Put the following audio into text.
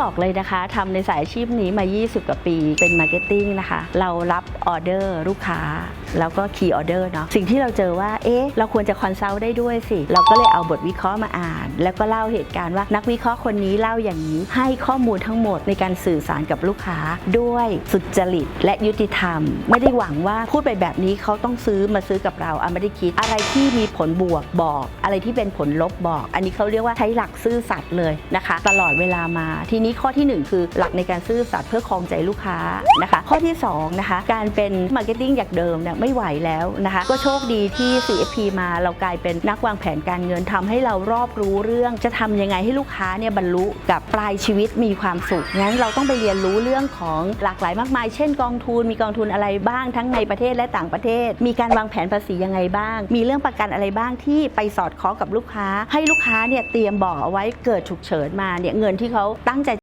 บอกเลยนะคะทำในสายอาชีพนี้มา 20 กว่าปีเป็นมาร์เก็ตติ้งนะคะ เรารับออเดอร์ลูกค้า แล้วก็คีย์ออเดอร์เนาะสิ่งที่เราเจอว่า เอ๊ะ เราควรจะคอนซัลท์ได้ด้วยสิ เราก็เลยเอาบทวิเคราะห์มาอ่าน แล้วก็เล่าเหตุการณ์ว่านักวิเคราะห์คนนี้เล่าอย่างนี้ ให้ข้อมูลทั้งหมดในการสื่อสารกับลูกค้าด้วยสุจริตและยุติธรรม ไม่ได้หวังว่าพูดไปแบบนี้เขาต้องซื้อมาซื้อกับเราอะไม่ได้คิด อะไรที่มีผลบวกบอก อะไรที่เป็นผลลบบอก อันนี้เขาเรียกว่าใช้หลักซื่อสัตย์เลยนะคะ ตลอดเวลามาทีนี้ข้อที่หนึ่งคือหลักในการซื่อสัตย์เพื่อครองใจลูกค้านะคะ ข้อที่สองนะคะการเป็นมาร์เก็ตติ้งอย่างเดิมเนี่ยไม่ไหวแล้วนะคะก็โชคดีที่ CFP มาเรากลายเป็นนักวางแผนการเงินทำให้เรารอบรู้เรื่อง จะทำยังไงให้ลูกค้าเนี่ยบรรลุกับปลายชีวิตมีความสุขงั้นเราต้องไปเรียนรู้เรื่องของหลากหลายมากมาย เช่นกองทุนมีกองทุนอะไรบ้างทั้งในประเทศและต่างประเทศ มีการวางแผนภาษียังไงบ้าง มีเรื่องประกันอะไรบ้างที่ไปสอดคล้องกับลูกค้า ให้ลูกค้าเนี่ยเตรียมบอกเอาไว้เกิดฉุกเฉินมาเนี่ยเงินที่เขาตั้งใจ